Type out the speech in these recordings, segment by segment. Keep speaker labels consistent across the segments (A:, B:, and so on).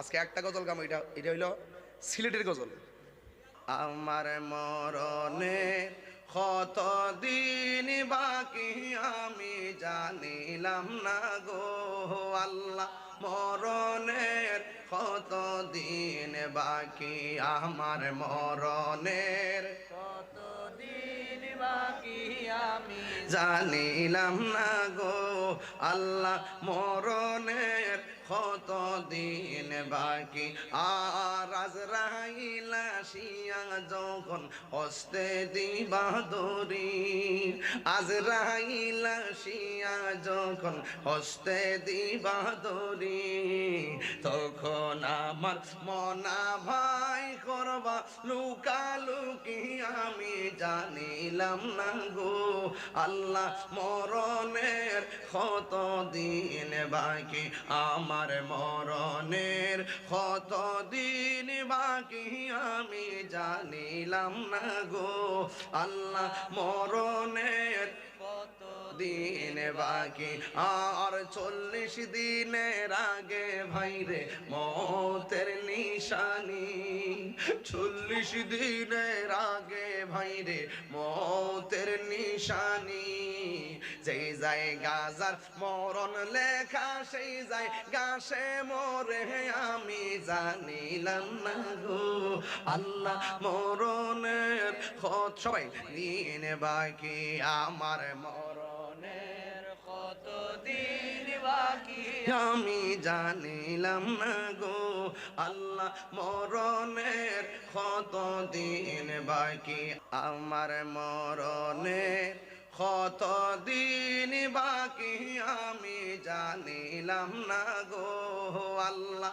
A: আজকে একটা গজল গাম এটা এটা হইল সিলেটের গজল। আমার মরণে কত দিন বাকি আমি জানিলাম না গো আল্লাহ। মরণের কত দিন বাকি আমার মরণের?
B: কতদিন বাকি আমি
A: জানিলাম না গো আল্লাহ। মরণের কত দিন বাকি? আর আজরাইলা শিয়া যখন হস্তে দিবা দরি আজরাইলা শিয়া যখন হস্তে দিবা দরি তখন আমার মনা ভাই করবা লুকালুকি আমি জানিলাম না গো। আল্লাহ মরণের কত দিন বাকি, আমার মরণের কত দিন বাকি, আমি জানিলাম না গো, আল্লাহ মরণের দিন বাকি? আর চল্লিশ দিনের আগে ভাইরে মতের নিশানি। চল্লিশ দিনের আগে ভাইরে মতের নিশানি। যেই যায় গাজার মরণ লেখা, সেই যায় গাছে মরে, আমি জানিলাম না গো। আল্লাহ মরণের খত, সবাই দিন বাকি, আমার মরণের
B: কতদিন বাকি।
A: আমি জানিলাম না গো, আল্লাহ মরণের কত দিন বাকি, আমার মরণের কত দিন বাকি। আমি জানিলাম না গো, আল্লাহ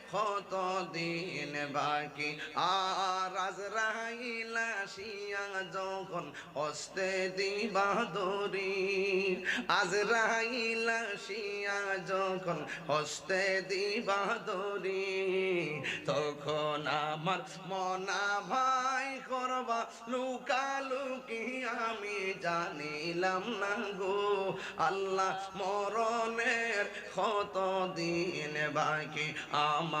A: কত দিন বাকি। আর আজরাইলা শিয়া যখন অস্তে দিবা দরি আজরাইলা শিয়া যখন হস্তে দিবা দরি তখন আমার মনা ভাই করবা লুকালুকি আমি জানিলাম না গো। আল্লাহ মরণের কত দিন বাকি, আমার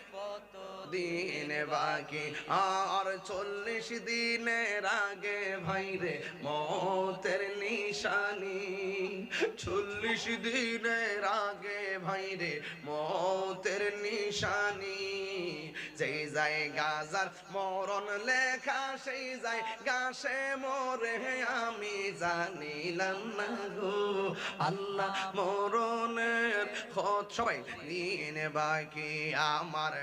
A: দিন বাকি। আর চল্লিশ দিনের আগে ভাইরে মতের নিশানি। চল্লিশ দিনের আগে ভাইরে মতের নিশানি। যেই যায় গাজার মরণ লেখা, সেই যায় গাছে মরে, আমি জানিলাম না গো। আল্লাহ মরণের সবাই দিন বাকি, আমার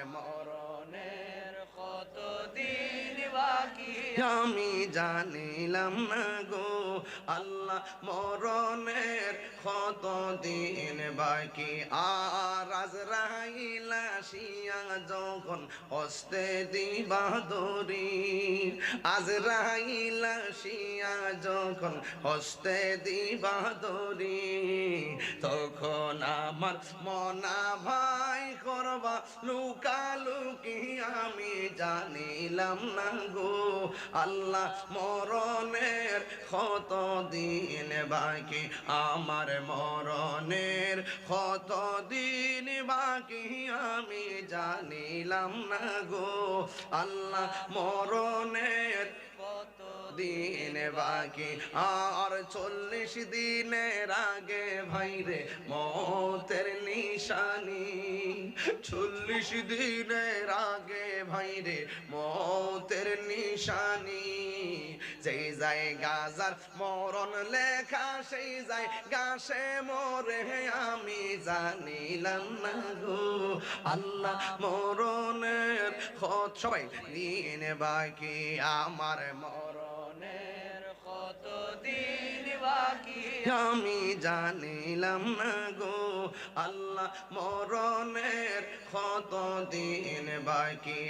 A: আমি জানিলাম না গো আল্লাহ মরণের কত দিন বাকি? আর আজরাইলা শিয়া যখন হস্তে দিবা দরি আজরাইলা শিয়া যখন হস্তে দিবা দরি তখন আমার মনা ভাই করবা লুকালুকি আমি জানিলাম না গো। আল্লাহ মরণের কত দিন বাকি আমার মরণের? কত দিন বাকি আমি জানিলাম না গো আল্লাহ মরণের। দিন বাকি? আর চল্লিশ দিনের আগে ভাইরে মতের নিশানি। চল্লিশ দিনের আগে ভাইরে মতের নিশানি। যেই যায় গাজার মরণ লেখা, সেই যায় গাছে মরে আমি জানিলাম না গো। আল্লাহ মরণের খত সবাই দিন বাকি, আমার মরণের
B: কতদিন বাকি,
A: আমি জানিলাম না গো। আল্লাহ মরণের কত দিন বাকি